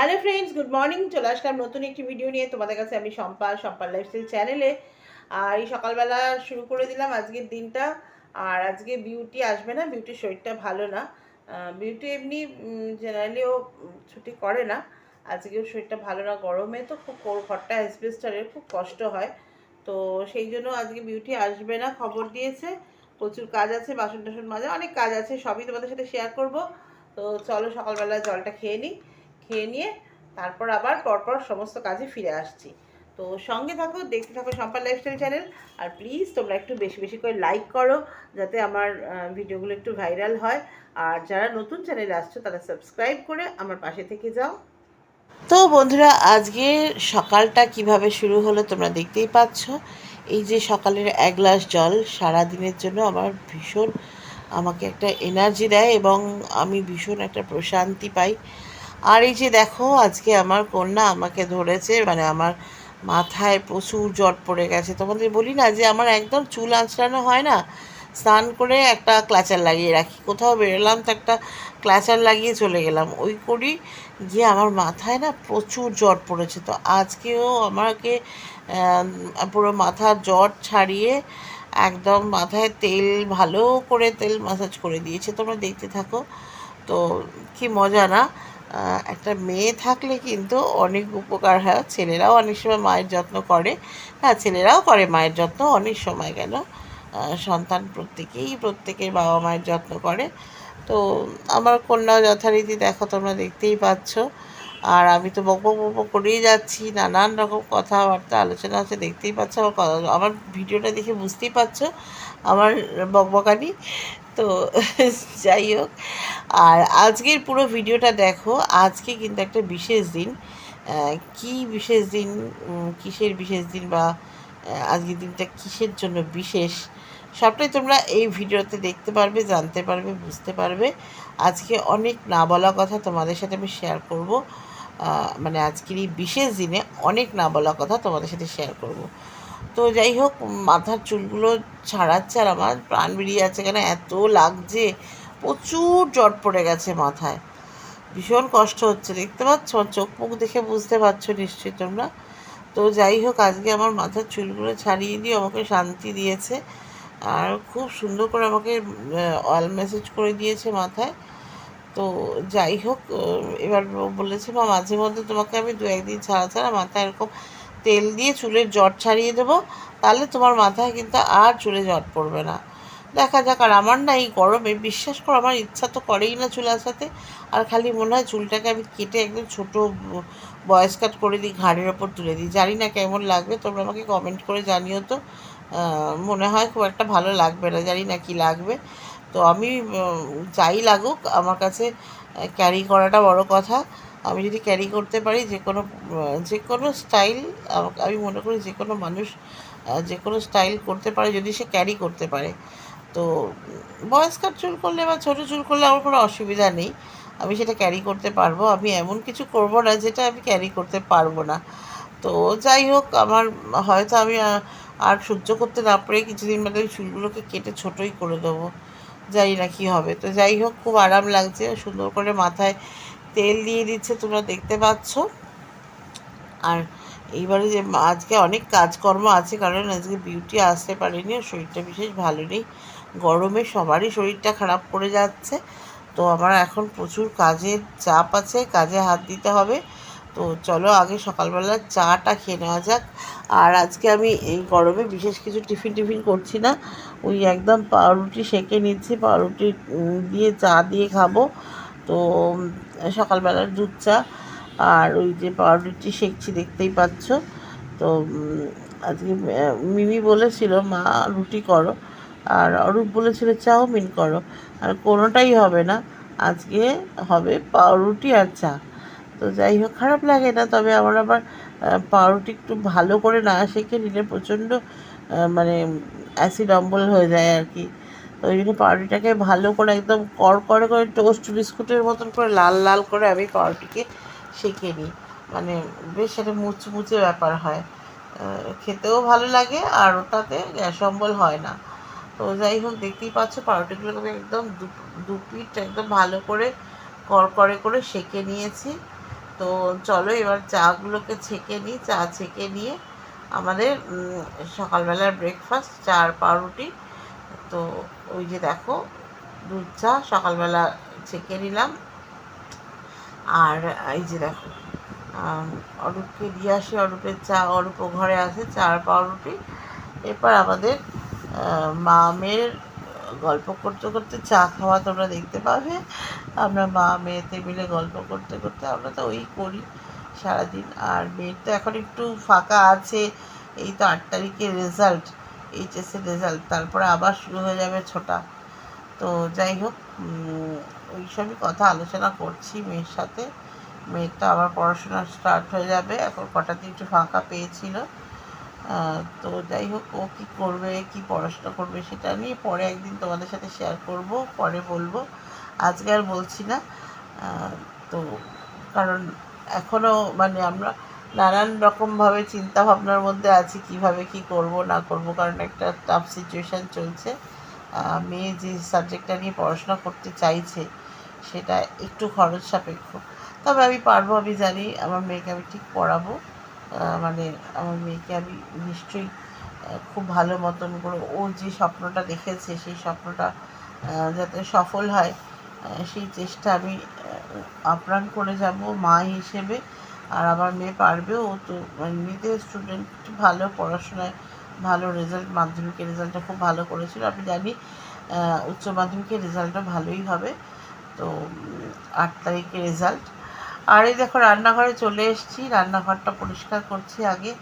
Hello friends good morning চলে আসলাম নতুন একটি ভিডিও নিয়ে। তোমাদের কাছে আমি শম্পা, শম্পার লাইফস্টাইল চ্যানেলে আর এই সকালবেলা শুরু করে দিলাম আজকের দিনটা। আর আজকে বিউটি আসবে না বিউটির শরীরটা ভালো না। বিউটি এমনি জেনারেলি ও ছুটি করে না। আজকে ওর শরীরটা ভালো না, গরমে তো খুব ঘরটা অ্যাসবেস্টারের খুব কষ্ট হয়। তো সেই জন্য আজকে বিউটি আসবে না, খবর দিয়েছে। প্রচুর কাজ আছে বাসন টাসন মাজা, অনেক কাজ আছে, সবই তোমাদের সাথে শেয়ার করব। তো চলো সকালবেলা জলটা খেয়ে নিই। খেয়ে নিয়ে তারপর আবার পরপর সমস্ত কাজে ফিরে আসছি। তো সঙ্গে থাকো, দেখতে থাকো সম্পার লাইফস্টাইল চ্যানেল আর প্লিজ তোমরা একটু বেশি বেশি করে লাইক করো, যাতে আমার ভিডিওগুলো একটু ভাইরাল হয়। আর যারা নতুন চ্যানেলে আসছো, তারা সাবস্ক্রাইব করে আমার পাশে থেকে যাও। তো বন্ধুরা, আজকে সকালটা কীভাবে শুরু হলো তোমরা দেখতেই পাচ্ছ। এই যে সকালের এক গ্লাস জল, সারা দিনের জন্য আমার ভীষণ আমাকে একটা এনার্জি দেয় এবং আমি ভীষণ একটা প্রশান্তি পাই। আর এই যে দেখো, আজকে আমার কন্যা আমাকে ধরেছে মানে আমার মাথায় প্রচুর জট পড়ে গেছে। তোমাদের বলি না যে আমার একদম চুল আঁচড়ানো হয় না? স্নান করে একটা ক্লাচার লাগিয়ে রাখি। কোথাও বেরোলাম তো একটা ক্লাচার লাগিয়ে চলে গেলাম। ওই করি গিয়ে আমার মাথায় না প্রচুর জট পড়েছে। তো আজকেও আমাকে পুরো মাথার জট ছাড়িয়ে একদম মাথায় তেল ভালো করে তেল মাসাজ করে দিয়েছে। তোমরা দেখতে থাকো। তো কি মজা না? একটা মেয়ে থাকলে কিন্তু অনেক উপকার হয়। ছেলেরাও অনেক সময় মায়ের যত্ন করে। হ্যাঁ ছেলেরাও করে মায়ের যত্ন অনেক সময় আহ, সন্তান প্রত্যেকেই প্রত্যেকের বাবা মায়ের যত্ন করে। তো আমার কন্যা যথারীতি দেখো তোমরা দেখতেই পাচ্ছ। আর আমি তো বক বক করেই যাচ্ছি নানান রকম কথাবার্তা আলোচনা হচ্ছে দেখতেই পাচ্ছ আমার আমার ভিডিওটা দেখে বুঝতেই পারছ আমার বকবকানি। তো যাই হোক। আর আজকের পুরো ভিডিওটা দেখো, আজকে কিন্তু একটা বিশেষ দিন। কি বিশেষ দিন কিসের বিশেষ দিন বা আজকের দিনটা কিসের জন্য বিশেষ? সবটাই তোমরা এই ভিডিওতে দেখতে পারবে, জানতে পারবে, বুঝতে পারবে। আজকে অনেক না বলা কথা তোমাদের সাথে আমি শেয়ার করব। মানে আজকের এই বিশেষ দিনে অনেক না বলা কথা তোমাদের সাথে শেয়ার করব। তো যাই হোক, মাথার চুলগুলো ছাড়াচ্ছে আর আমার প্রাণ বেরিয়ে যাচ্ছে কেন? এত লাগছে, প্রচুর জট পড়ে গেছে মাথায়। ভীষণ কষ্ট হচ্ছে, দেখতে পাচ্ছ? চোখ মুখ দেখে বুঝতে পারছ নিশ্চয়ই তোমরা। তো যাই হোক, আজকে আমার মাথার চুলগুলো ছাড়িয়ে দিয়ে আমাকে শান্তি দিয়েছে। আর খুব সুন্দর করে আমাকে অয়েল মেসেজ করে দিয়েছে মাথায়। তো যাই হোক এবার বলেছে মা, মাঝে মধ্যে তোমাকে আমি দু একদিন ছাড়া ছাড়া মাথায় এরকম তেল দিয়ে চুলের জট ছাড়িয়ে দেবো, তাহলে তোমার মাথায় কিন্তু আর চুলে জট পড়বে না। দেখা যাক, আর আমার না এই গরমে বিশ্বাস করো আমার ইচ্ছা তো করেই না চুল আসাতে আর খালি মনে হয় চুলটাকে আমি কেটে একদম ছোটো বয়স কাট করে দিই, ঘাড়ের ওপর তুলে দিই। জানি না কেমন লাগবে, তোমরা আমাকে কমেন্ট করে জানিও তো। মনে হয় খুব একটা ভালো লাগবে না, জানি না কি লাগবে। তো আমি যাই লাগুক, আমার কাছে ক্যারি করাটা বড় কথা। আমি যদি ক্যারি করতে পারি যে কোনো যে কোনো স্টাইল আমি মনে করি যে কোনো মানুষ যে কোনো স্টাইল করতে পারে যদি সে ক্যারি করতে পারে। তো বয়স্কার চুল করলে বা ছোটো চুল করলে আমার কোনো অসুবিধা নেই। আমি সেটা ক্যারি করতে পারব। আমি এমন কিছু করব না যেটা আমি ক্যারি করতে পারব না। তো, যাই হোক, আমার হয়তো আমি আর সহ্য করতে না পারে কিছুদিন বাদে চুলগুলোকে কেটে ছোটোই করে দেবো। জানি না কী হবে। তো যাই হোক, খুব আরাম লাগছে সুন্দর করে মাথায় তেল দিয়ে দিচ্ছে, তোমরা দেখতে পাচ্ছ। আর এইবারে যে আজকে অনেক কাজকর্ম আছে, কারণ আজকে বিউটি আসতে পারেনি আর শরীরটা বিশেষ ভালো নেই। গরমে সবারই শরীরটা খারাপ করে যাচ্ছে। তো আমার এখন প্রচুর কাজের চাপ আছে, কাজে হাত দিতে হবে। তো চলো আগে সকালবেলা চাটা খেয়ে নেওয়া যাক। আর আজকে আমি এই গরমে বিশেষ কিছু টিফিন টিফিন করছি না। ওই একদম পাউরুটি সেঁকে নিচ্ছি, পাউরুটি দিয়ে চা দিয়ে খাব। তো সকালবেলার দুধ চা আর ওই যে পাউরুটি সেঁকছি দেখতেই পাচ্ছ। তো আজকে মিমি বলেছিল, মা, রুটি করো। আর অরূপ বলেছিল, চাউমিন করো। আর কোনোটাই হবে না। আজকে হবে পাউরুটি আর চা। তো যাই হোক, খারাপ লাগে না, তবে আমার আবার পাউরুটি একটু ভালো করে না শেখে নিলে প্রচণ্ড মানে অ্যাসিড অম্বল হয়ে যায় আর কি। ওই জন্য পাউরুটিটাকে ভালো করে একদম কড়কড়ে করে টোস্ট বিস্কুটের মতন করে লাল লাল করে আমি পাউরুটিকে সেঁকে নিই। মানে বেশ একটা মুচমুচে ব্যাপার হয়। খেতেও ভালো লাগে আর ওটাতে গ্যাস অম্বল হয় না। তো যাই হোক, দেখতেই পাচ্ছ পাউরুটিগুলোকে আমি একদম দু পিঠ একদম ভালো করে কড়কড়ে করে সেঁকে নিয়েছি। তো চলো এবার চাগুলোকে ছেঁকে নিই। চা ছেঁকে নিয়ে আমাদের সকালবেলার ব্রেকফাস্ট চা আর পাউরুটি। তো ওই যে দেখো, দুধ চা, সকালবেলা ছেঁকে নিলাম। আর এই যে দেখো অরূপকে দিয়ে আসি, অরূপের চা অরূপও ঘরে আছে চা আর পাউরুটি। এরপর আমাদের মা মেয়ের গল্প করতে করতে চা খাওয়া তোমরা দেখতে পাবে। আমরা মা মেয়েতে মিলে গল্প করতে করতে আমরা তো ওই করি সারাদিন। আর মেয়ের তো এখন একটু ফাঁকা আছে, এই তো আট তারিখের রেজাল্ট এইচএসের রেজাল্ট তারপরে আবার শুরু হয়ে যাবে ছোটা। তো যাই হোক ওই সবই কথা আলোচনা করছি মেয়ের সাথে। মেয়ের তো আবার পড়াশোনা স্টার্ট হয়ে যাবে, এখন কটা দিন একটু ফাঁকা পেয়েছিল। তো যাই হোক, ও কী করবে, কি পড়াশোনা করবে সেটা নিয়ে পরে একদিন তোমাদের সাথে শেয়ার করব, পরে বলব। আজকে আর বলছি না। তো কারণ এখনও মানে আমরা নানান রকমভাবে চিন্তা ভাবনার মধ্যে আছি, কীভাবে কি করব, না করব, কারণ একটা টাফ সিচুয়েশান চলছে। মেয়ে যে সাবজেক্টটা নিয়ে পড়াশোনা করতে চাইছে, সেটা একটু খরচ সাপেক্ষ। তবে আমি পারব, আমি জানি আমার মেয়েকে আমি ঠিক পড়াবো। মানে আমার মেয়েকে আমি নিশ্চয়ই খুব ভালো মতন করে ও যে স্বপ্নটা দেখেছে, সেই স্বপ্নটা যাতে সফল হয় সেই চেষ্টা আমি আপ্রাণ করে যাব মা হিসেবে। আর আমার মেয়ে পারবে, ও তো এমনিতে স্টুডেন্ট ভালো পড়াশোনায় ভালো রেজাল্ট মাধ্যমিকের রেজাল্টটা খুব ভালো করেছিল। আমি জানি উচ্চ মাধ্যমিকের রেজাল্টটা ভালোই হবে। তো আট তারিখের রেজাল্ট আর এই দেখো, রান্নাঘরে চলে এসেছি। রান্নাঘরটা পরিষ্কার করছি আগে।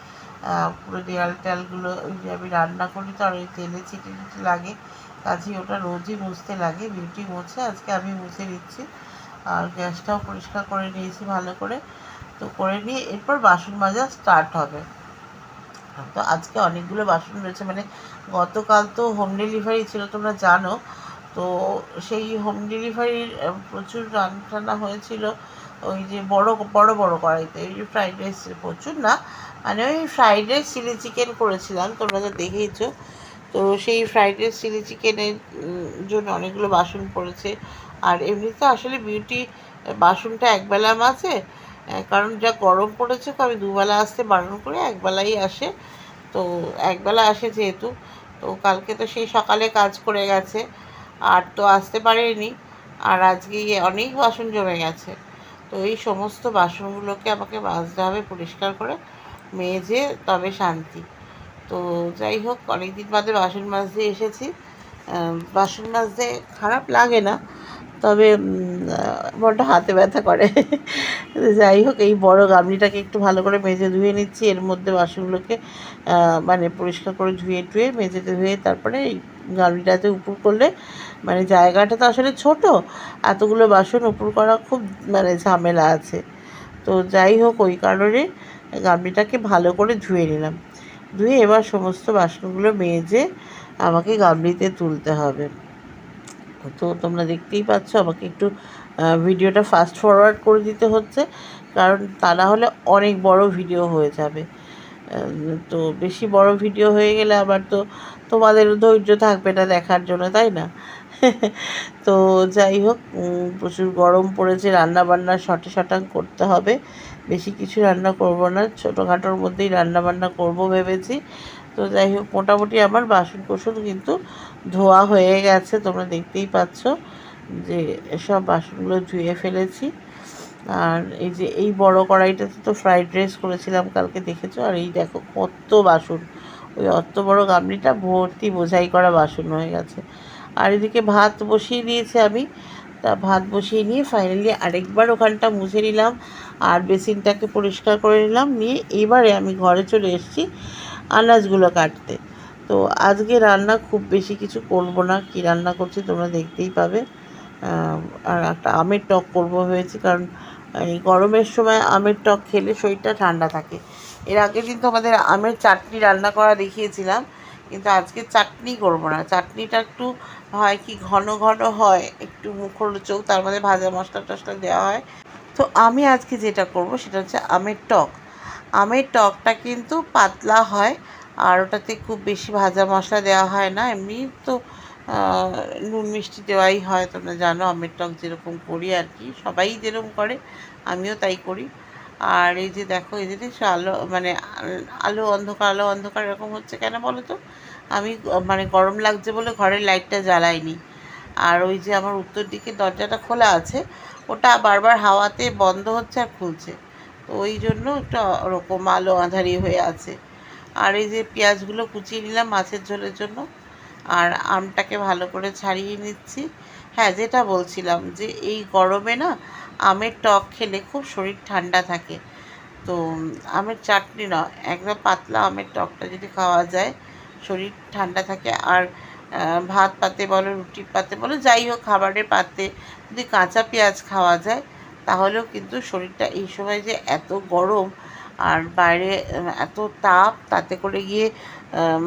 পুরো দেয়াল টেয়ালগুলো আমি রান্না করি তো, আর ওই তেলে ছিটে ছিটে লাগে। কাজেই ওটা রোজই মুছতে লাগে, বিউটি মুছে। আজকে আমি মুছে দিচ্ছি। আর গ্যাসটাও পরিষ্কার করে নিয়েছি ভালো করে। তো করে নিয়ে এরপর বাসন মাজা স্টার্ট হবে। তো আজকে অনেকগুলো বাসন রয়েছে মানে গতকাল তো হোম ডেলিভারি ছিল, তোমরা জানো। তো সেই হোম ডেলিভারির প্রচুর রান্না হয়েছিল। ওই যে বড় বড় বড় কড়াইতে ওই যে ফ্রাইড রাইস প্রচুর না? মানে ওই ফ্রাইড রাইস চিলি চিকেন করেছিলাম, তোমরা তো দেখেইছো। তো সেই ফ্রাইড রাইস চিলি চিকেনের জন্য অনেকগুলো বাসন পড়েছে। আর এমনিতে আসলে বিউটি বাসনটা একবেলা মাঝে কারণ যা গরম পড়েছে তো আমি দুবেলা আসতে বারণ করে, একবেলাই আসে। তো একবেলা আসে যেহেতু, তো কালকে তো সেই সকালে কাজ করে গেছে, আর তো আসতে পারেনি। আর আজকে অনেক বাসন জমে গেছে। তো এই সমস্ত বাসনগুলোকে আমাকে মাজতে হবে পরিষ্কার করে, মেজে তবে শান্তি। তো যাই হোক অনেক দিন বাদে বাসন মাজতে এসেছি। বাসন মাজতে খারাপ লাগে না। তবে বড্ড হাতে ব্যথা করে। যাই হোক, এই বড় গামলিটাকে একটু ভালো করে মেজে ধুয়ে নিচ্ছি। এর মধ্যে বাসনগুলোকে মানে পরিষ্কার করে ধুয়ে টুয়ে মেজে ধুয়ে তারপরে এই গামলিটাতে উপর করলে মানে জায়গাটা তো আসলে ছোট, এতগুলো বাসন উপর করা খুব মানে ঝামেলা আছে। তো যাই হোক, ওই কারণে গামলিটাকে ভালো করে ধুয়ে নিলাম। ধুয়ে এবার সমস্ত বাসনগুলো মেজে আমাকে গামলিতে তুলতে হবে। তো তোমরা দেখতেই পাচ্ছ, আমাকে একটু ভিডিওটা ফাস্ট ফরওয়ার্ড করে দিতে হচ্ছে, কারণ তা না হলে অনেক বড় ভিডিও হয়ে যাবে। তো বেশি বড় ভিডিও হয়ে গেলে আবার তো তোমাদের ধৈর্য থাকবে না দেখার জন্য, তাই না? তো যাই হোক প্রচুর গরম পড়েছে রান্না বান্না শটে শটাং করতে হবে। বেশি কিছু রান্না করব না, ছোটোখাটোর মধ্যেই রান্না বান্না করব ভেবেছি। তো যাই হোক, মোটামুটি আমার বাসন কোসন কিন্তু ধোয়া হয়ে গেছে, তোমরা দেখতেই পাচ্ছ যে সব বাসনগুলো ধুয়ে ফেলেছি। আর এই যে এই বড় কড়াইটাতে তো ফ্রাইড রাইস করেছিলাম কালকে, দেখেছ? আর এই দেখো কত বাসন। ওই অত বড় গামলিটা ভর্তি বোঝাই করা বাসন হয়ে গেছে। আর এদিকে ভাত বসিয়ে দিয়েছি আমি। তা ভাত বসিয়ে নিয়ে ফাইনালি আরেকবার ওখানটা মুছে নিলাম আর বেসিনটাকে পরিষ্কার করে নিলাম। নিয়ে এবারে আমি ঘরে চলে এসেছি আনাজগুলো কাটতে। তো আজকে রান্না খুব বেশি কিছু করব না। কি রান্না করছি তোমরা দেখতেই পাবে। আর একটা আমের টক করব ভেবেছি, কারণ এই গরমের সময় আমের টক খেলে শরীরটা ঠান্ডা থাকে। এর আগের দিন তোমাদের আমের চাটনি রান্না করা দেখিয়েছিলাম, কিন্তু আজকে চাটনি করব না। চাটনিটা একটু হয় কি ঘন ঘন হয়, একটু মুখরোচক তার মধ্যে ভাজা মশলা টশলা দেওয়া হয়। তো আমি আজকে যেটা করব সেটা হচ্ছে আমের টক। আমের টকটা কিন্তু পাতলা হয় আর ওটাতে খুব বেশি ভাজা মশলা দেওয়া হয় না, এমনি তো নুন মিষ্টি দেওয়াই হয়, তোমরা জানো আমের টক যেরকম করি আর কি, সবাই যেরকম করে, আমিও তাই করি। আর এই যে দেখো, এই জিনিস আলো মানে আলো অন্ধকার আলো অন্ধকার এরকম হচ্ছে কেন বলো তো আমি মানে গরম লাগছে বলে ঘরের লাইটটা জ্বালাইনি। আর ওই যে আমার উত্তর দিকে দরজাটা খোলা আছে, ওটা বারবার হাওয়াতে বন্ধ হচ্ছে আর খুলছে। তো ওই জন্য একটা ওরকম আলো আঁধারি হয়ে আছে। আর এই যে পেঁয়াজগুলো কুচিয়ে নিলাম মাছের ঝোলের জন্য, আর আমটাকে ভালো করে ছাড়িয়ে নিচ্ছি। হ্যাঁ যেটা বলছিলাম যে এই গরমে না আমের টক খেলে খুব শরীর ঠান্ডা থাকে। তো আমের চাটনি না, একদম পাতলা আমের টকটা যদি খাওয়া যায়, শরীর ঠান্ডা থাকে। আর ভাত পাতে বলো রুটি পাতে বলো, যাই হোক, খাবারের পাতে যদি কাঁচা পেঁয়াজ খাওয়া যায়, তাহলেও কিন্তু শরীরটা এই সময় যে এত গরম আর বাইরে এত তাপ, তাতে করে গিয়ে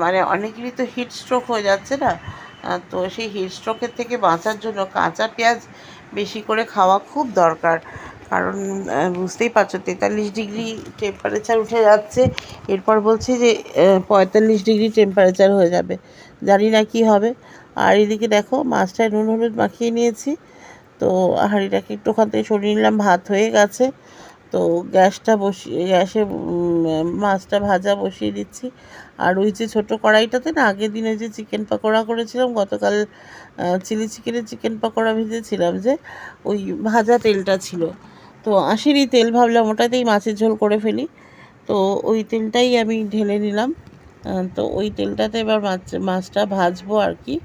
মানে অনেকেরই তো হিট স্ট্রোক হয়ে যাচ্ছে না? তো সেই হিট স্ট্রোকের থেকে বাঁচার জন্য কাঁচা পেঁয়াজ বেশি করে খাওয়া খুব দরকার। কারণ বুঝতেই পারছ, তেতাল্লিশ ডিগ্রি টেম্পারেচার উঠে যাচ্ছে। এরপর বলছে যে পঁয়তাল্লিশ ডিগ্রি টেম্পারেচার হয়ে যাবে। জানি না কি হবে। আর এদিকে দেখো, মাছটায় নুন, হলুদ মাখিয়ে নিয়েছি। তো হাঁড়িটাকে একটু ওখান থেকে সরিয়ে নিলাম, ভাত হয়ে গেছে। তো গ্যাসটা বসিয়ে, গ্যাসে মাছটা ভাজা বসিয়ে দিচ্ছি। আর ওই যে ছোটো কড়াইটাতে না, আগের দিনে যে চিকেন পকোড়া করেছিলাম, গতকাল চিলি চিকেনের চিকেন পকোড়া ভেজেছিলাম যে, ওই ভাজা তেলটা ছিল। তো আসেনি তেল ভাবলাম, ওটাতেই মাছের ঝোল করে ফেলি। তো ওই তেলটাই আমি ঢেলে নিলাম। তো ওই তেলটাতে এবার মাছ, মাছটা ভাজবো আর কি।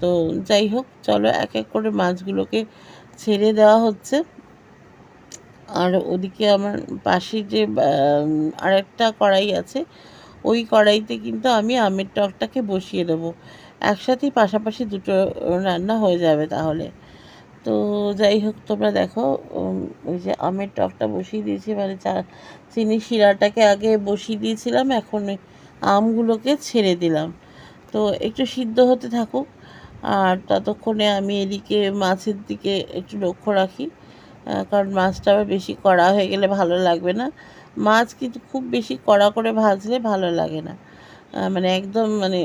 তো যাই হোক, চলো এক এক করে মাছগুলোকে ছেড়ে দেওয়া হচ্ছে। আর ওদিকে আমার পাশে যে আরেকটা কড়াই আছে, ওই কড়াইতে কিন্তু আমি আমের টকটাকে বসিয়ে দেবো। একসাথেই পাশাপাশি দুটো রান্না হয়ে যাবে তাহলে। তো যাই হোক, তোমরা দেখো ওই যে আমের টকটা বসিয়ে দিয়েছি মানে চা, চিনি শিরাটাকে আগে বসিয়ে দিয়েছিলাম, এখন আমগুলোকে ছেড়ে দিলাম। তো একটু সিদ্ধ হতে থাকুক, আর ততক্ষণে আমি এদিকে মাছের দিকে একটু লক্ষ্য রাখি। কারণ মাছটা আবার বেশি কড়া হয়ে গেলে ভালো লাগবে না। মাছ কিন্তু খুব বেশি কড়া করে ভাজলে ভালো লাগে না। মানে একদম মানে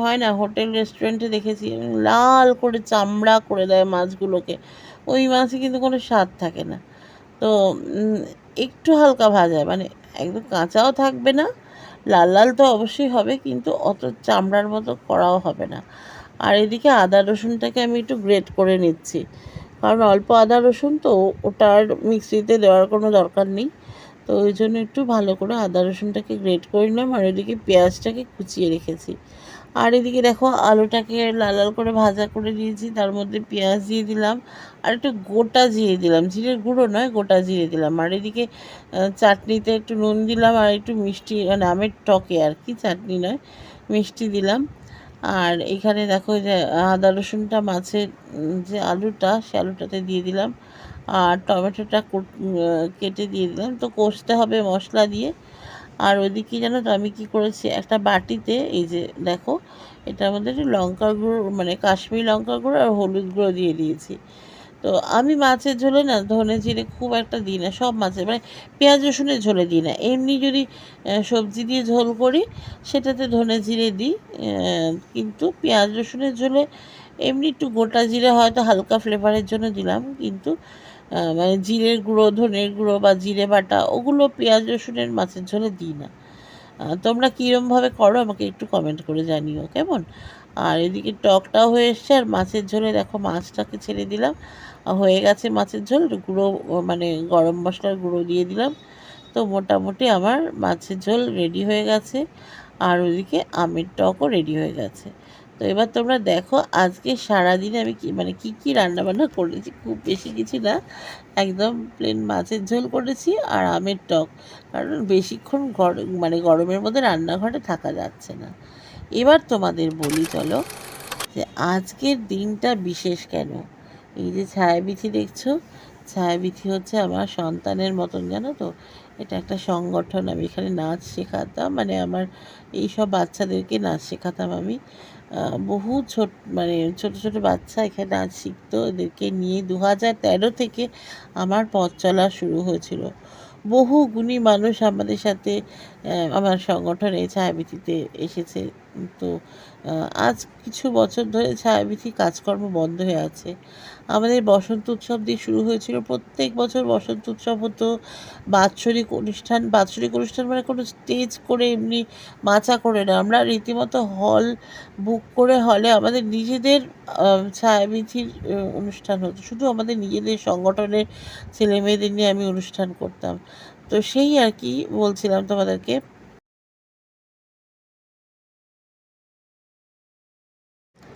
হয় না, হোটেল, রেস্টুরেন্টে দেখেছি লাল করে চামড়া করে দেয় মাছগুলোকে। ওই মাছে কিন্তু কোনো স্বাদ থাকে না। তো একটু হালকা ভাজা মানে একদম কাঁচাও থাকবে না, লাল লাল তো অবশ্যই হবে, কিন্তু অত চামড়ার মতো করাও হবে না। আর এদিকে আদা রসুনটাকে আমি একটু গ্রেট করে নিচ্ছি। কারণ অল্প আদা রসুন তো ওটা আর মিক্সিতে দেওয়ার কোনো দরকার নেই। তো ওই জন্য একটু ভালো করে আদা রসুনটাকে গ্রেট করে নিলাম আর ওইদিকে পেঁয়াজটাকে কুচিয়ে রেখেছি। আর এদিকে দেখো আলুটাকে লাল লাল করে ভাজা করে দিয়েছি তার মধ্যে পেঁয়াজ দিয়ে দিলাম আর একটু গোটা জিরে দিলাম। জিরের গুঁড়ো নয়, গোটা জিরে দিলাম। আর এদিকে চাটনিতে একটু নুন দিলাম আর একটু মিষ্টি মানে আমের টকে আর কি, চাটনি নয়, মিষ্টি দিলাম। আর এখানে দেখো যে, আদা, রসুনটা মাছের যে আলুটা, সে আলুটাতে দিয়ে দিলাম। আর টমেটোটা কুট- দিয়ে দিলাম। তো কষতে হবে মশলা দিয়ে। আর ওইদিকে জানো তো আমি কী করেছি, একটা বাটিতে এই যে দেখো, এটা আমাদের একটু লঙ্কার গুঁড়ো মানে কাশ্মীর লঙ্কার গুঁড়ো আর হলুদ গুঁড়ো দিয়ে দিয়েছি। তো আমি মাছের ঝোলে না ধনে জিরে খুব একটা দিই না, সব মাছের মানে পেঁয়াজ রসুনের ঝোলে দিই না। এমনি যদি সবজি দিয়ে ঝোল করি, সেটাতে ধনে জিরে দিই কিন্তু পেঁয়াজ রসুনের ঝোলে এমনি একটু গোটা জিরে হয়তো হালকা ফ্লেভারের জন্য দিলাম, কিন্তু মানে জিরের গুঁড়ো, ধনের গুঁড়ো বা জিরে বাটা ওগুলো পেঁয়াজ রসুনের মাছের ঝোলে দিই না। তোমরা কীরমভাবে করো আমাকে একটু কমেন্ট করে জানিও, কেমন? আর এদিকে টকটাও হয়ে এসছে, আর মাছের ঝোলে দেখো মাছটাকে ছেড়ে দিলাম। হয়ে গেছে মাছের ঝোল, গুঁড়ো মানে গরম মশলার গুঁড়ো দিয়ে দিলাম। তো মোটামুটি আমার মাছের ঝোল রেডি হয়ে গেছে, আর ওইদিকে আমের টকও রেডি হয়ে গেছে। তো এবার তোমরা দেখো আজকে সারাদিনে আমি কি মানে কি কি রান্নাবান্না করেছি, খুব বেশি কিছু না, একদম প্লেন মাছের ঝোল করেছি আর আমের টক। কারণ বেশিক্ষণ গরম মানে গরমের মধ্যে রান্নাঘরে থাকা যাচ্ছে না। এবার তোমাদের বলি চলো যে আজকের দিনটা বিশেষ কেন? এই যে ছায়াবিথি দেখছ? ছায়াবিথি হচ্ছে আমার সন্তানের মতন, জানো তো? এটা একটা সংগঠন, আমি এখানে নাচ শেখাতাম মানে আমার এই সব বাচ্চাদেরকে নাচ শেখাতাম আমি। বহু ছোট মানে ছোট ছোট বাচ্চা এখানে নাচ শিখতো, এদেরকে নিয়ে দু হাজার তেরো থেকে আমার পথ চলা শুরু হয়েছিল। বহু গুণী মানুষ আমাদের সাথে আমার সংগঠনে ছায়াবিথিতে এসেছে। তো আজ কিছু বছর ধরে ছায়াবিথি কাজকর্ম বন্ধ হয়ে আছে। আমাদের বসন্ত উৎসব দিয়ে শুরু হয়েছিল। প্রত্যেক বছর বসন্ত উৎসব হতো। বাৎসরিক অনুষ্ঠান বাৎসরিক অনুষ্ঠান মানে কোনো স্টেজ করে এমনি মাচা করে না। আমরা রীতিমতো হল বুক করে হলে আমাদের নিজেদের আহ, ছায়াবিথির অনুষ্ঠান হতো। শুধু আমাদের নিজেদের সংগঠনের ছেলে মেয়েদের নিয়ে আমি অনুষ্ঠান করতাম। তো সেই আর কি বলছিলাম তোমাদেরকে।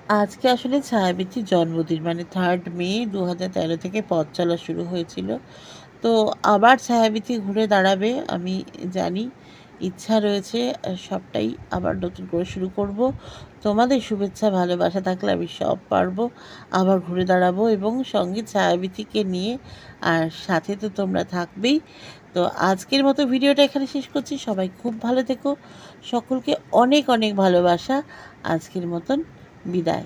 আজকে আসলে ছায়াবিথির জন্মদিন মানে থার্ড মে দু হাজার তেরো থেকে পথ চলা শুরু হয়েছিল। তো আবার ছায়াবিথি ঘুরে দাঁড়াবে, আমি জানি, ইচ্ছা রয়েছে, সবটাই আবার নতুন করে শুরু করব। তোমাদের শুভেচ্ছা, ভালোবাসা থাকলে আমি সব পারব, আবার ঘুরে দাঁড়াবো এবং সঙ্গে ছায়াবিথিকে নিয়ে আর সাথে তো তোমরা থাকবেই। তো আজকের মতো ভিডিওটা এখানে শেষ করছি। সবাই খুব ভালো থেকো। সকলকে অনেক অনেক ভালোবাসা। আজকের মতন বিদায়।